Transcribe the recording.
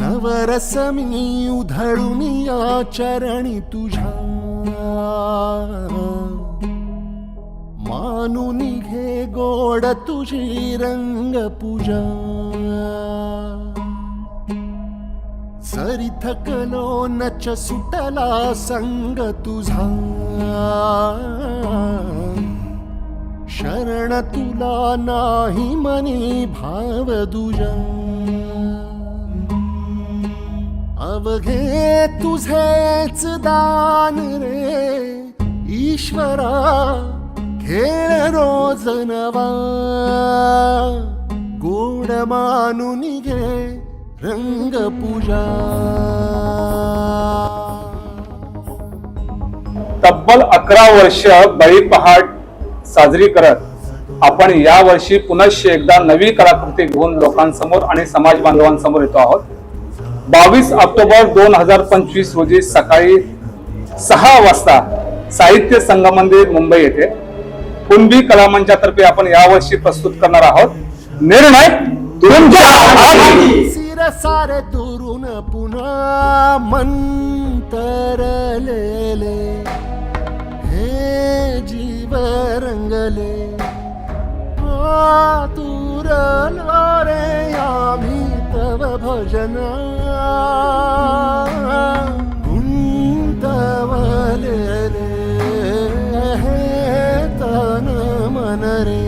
नवरस मी उधळून या चरणी तुझ्या. मानून घे गोड तुझी रंग पूजा सरी थकलो नच सुटला संग तुझा. शरण तुला नाही मनी भाव दुजा. घे तुझेच दान रे ईश्वरा खेळ रोज नवा. गोड मानून घे रंग पूजा. तब्बल अकरा वर्ष बळी पहाट साजरी करत आपण या वर्षी पुनश्च एकदा नवी कलाकृती घेऊन लोकांसमोर आणि समाज बांधवांसमोर येतो आहोत. बावीस ऑक्टोबर दोन हजार पंचवीस रोजी सकाळी सहा वाजता साहित्य संगमंदिर मुंबई येथे कुणबी कलामंचातर्फे आपण यावर्षी प्रस्तुत करणार आहोत. निर्णय तुमच्या सारे तुरुन पुन्हा मंतरलेले. हे जीव रंगले आतुरलो रे आम्ही तव भजन ಜನರೇ